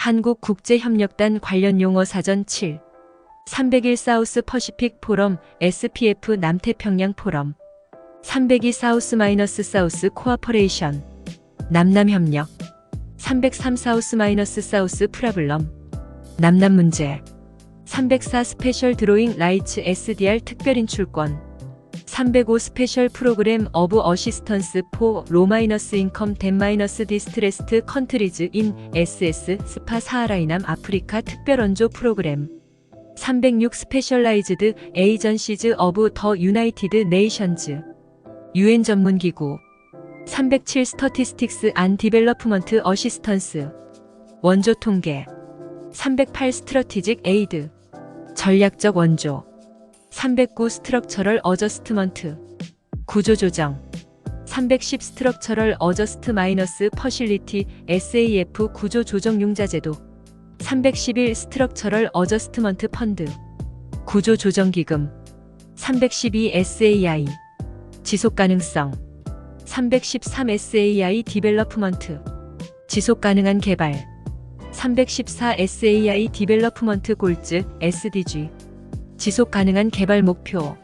한국국제협력단 관련 용어 사전 7 301 사우스 퍼시픽 포럼 SPF 남태평양 포럼 302 사우스 마이너스 사우스 코어퍼레이션 남남협력 303 사우스 마이너스 사우스 프라블럼 남남 문제 304 스페셜 드로잉 라이츠 SDR 특별 인출권 305 스페셜 프로그램 어브 어시스턴스 포 로마이너스 인컴 덴마이너스 디스트레스트 컨트리즈 인 SS 스파 사하라이남 아프리카 특별 원조 프로그램. 306 스페셜라이즈드 에이전시즈 어브 더 유나이티드 네이션즈. 유엔 전문기구. 307 스터티스틱스 안 디벨로프먼트 어시스턴스. 원조 통계. 308 스트러티직 에이드. 전략적 원조 309 스트럭처럴 어저스트먼트. 구조 조정. 310 스트럭처럴 어저스트 마이너스 퍼실리티 SAF 구조 조정 융자 제도. 311 스트럭처럴 어저스트먼트 펀드. 구조 조정 기금. 312 SAI 지속 가능성. 313 SAI 디벨로프먼트. 지속 가능한 개발. 314 SAI 디벨로프먼트 골즈 SDG 지속 가능한 개발 목표.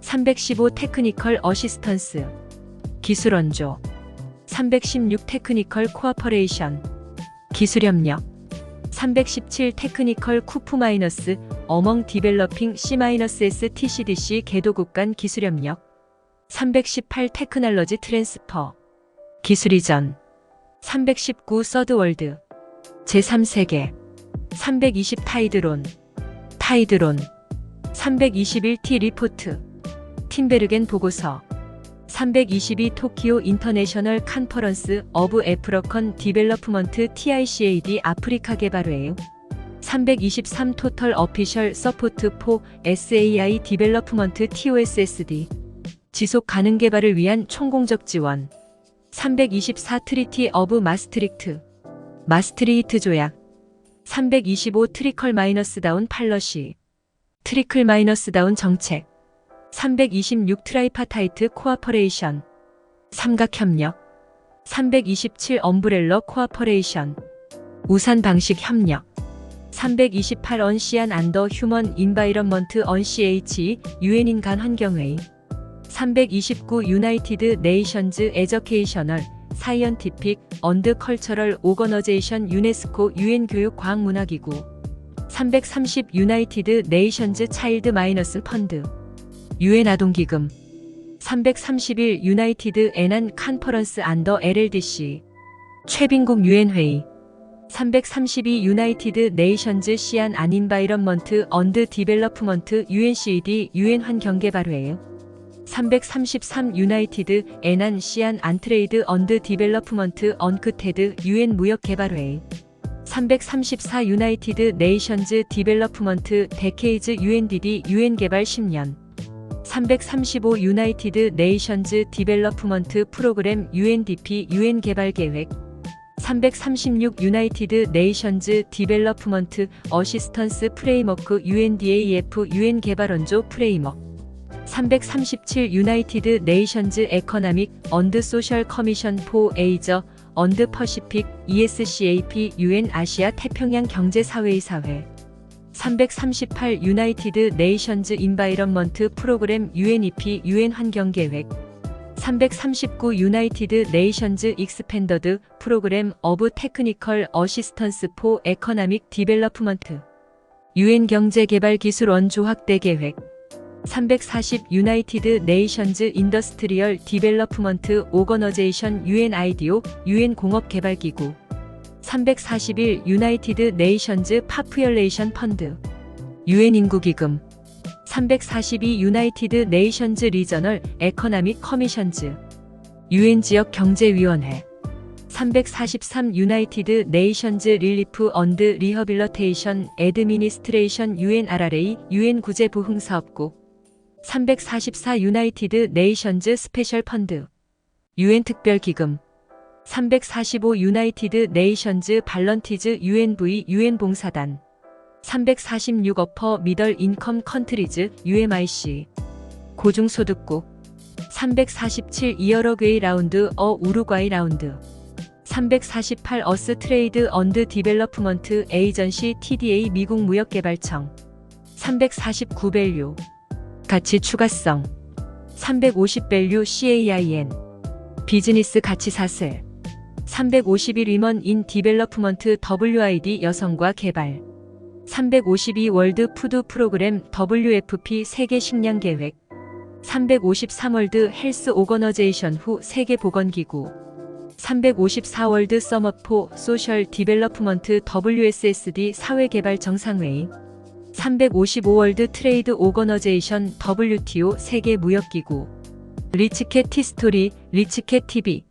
315 테크니컬 어시스턴스. 기술 원조. 316 테크니컬 코어퍼레이션. 기술 협력. 317 테크니컬 쿠프 마이너스 어멍 디벨로핑 C-S TCDC 개도국 간 기술 협력. 318 테크놀로지 트랜스퍼. 기술 이전. 319 서드월드. 제3세계. 320 타이드론. 타이드론 321T 리포트. 팀베르겐 보고서. 322 토키오 인터내셔널 컨퍼런스 어브 애프러컨 디벨로프먼트 TICAD 아프리카 개발회의 323 토털 어피셜 서포트 포 SAI 디벨로프먼트 TOSSD 지속 가능 개발을 위한 총공적 지원. 324 트리티 어브 마스트릭트. 마스트리히트 조약. 325 트리컬 마이너스 다운 팔러시 트리클 마이너스 다운 정책. 326 트라이파타이트 코어퍼레이션. 삼각협력. 327 엄브렐러 코어퍼레이션. 우산 방식 협력. 328 언시안 안더 휴먼 인바이런먼트 언CH 유엔인 간 환경회의. 329 유나이티드 네이션즈 에저케이셔널 사이언티픽 언드 컬처럴 오거너제이션 유네스코 유엔 교육 과학 문화기구 330 유나이티드 네이션즈 차일드 마이너스 펀드. 유엔 아동기금. 331 유나이티드 에난 컨퍼런스 안더 LLDC 최빈국 유엔 회의. 332 유나이티드 네이션즈 시안 안인바이런먼트 언드 디벨로프먼트 UNCED 유엔 환경개발회의 333 유나이티드 에난 시안 안트레이드 언드 디벨로프먼트 언크테드 유엔 무역개발회의 334 유나이티드 네이션즈 디벨로프먼트 데케이즈 UNDD 유엔 개발 10년. 335 유나이티드 네이션즈 디벨로프먼트 프로그램 UNDP 유엔 개발 계획. 336 유나이티드 네이션즈 디벨로프먼트 어시스턴스 프레임워크 UNDAF 유엔 개발 원조 프레임워크 337 유나이티드 네이션즈 에커나믹 언드 소셜 커미션 포 에이저 언드 퍼시픽 ESCAP UN 아시아 태평양 경제사회의 사회. 338 유나이티드 네이션즈 인바이런먼트 프로그램 UNEP UN 환경계획. 339 유나이티드 네이션즈 익스펜더드 프로그램 어브 테크니컬 어시스턴스 포 에커나믹 디벨로프먼트. UN 경제개발기술원조 확대 계획 340 유나이티드 네이션즈 인더스트리얼 디벨로프먼트 오거너제이션 UN 아이디오 UN 공업개발기구. 341 유나이티드 네이션즈 파푸얼레이션 펀드. UN 인구기금. 342 유나이티드 네이션즈 리저널 에커나믹 커미션즈. UN 지역 경제위원회. 343 유나이티드 네이션즈 릴리프 언드 리허빌러테이션 애드미니스트레이션 UNRRA UN 구제 부흥 사업국 344 유나이티드 네이션즈 스페셜 펀드 UN 특별 기금. 345 유나이티드 네이션즈 발런티즈 UNV UN 봉사단. 346 어퍼 미덜 인컴 컨트리즈 UMIC 고중소득국. 347 이어러그웨이 라운드 어 우루과이 라운드. 348 어스 트레이드 언드 디벨로프먼트 에이전시 TDA 미국 무역개발청. 349 밸류 가치 추가성. 350 밸류 CAIN 비즈니스 가치 사슬. 351 위먼 인 디벨로프먼트 WID 여성과 개발. 352 월드 푸드 프로그램 WFP 세계 식량 계획. 353 월드 헬스 오거너제이션 후 세계 보건기구. 354 월드 서머포 소셜 디벨로프먼트 WSSD 사회개발 정상회의 355 월드 트레이드 오거너제이션 WTO 세계 무역기구 리치캣 티스토리 리치캣 TV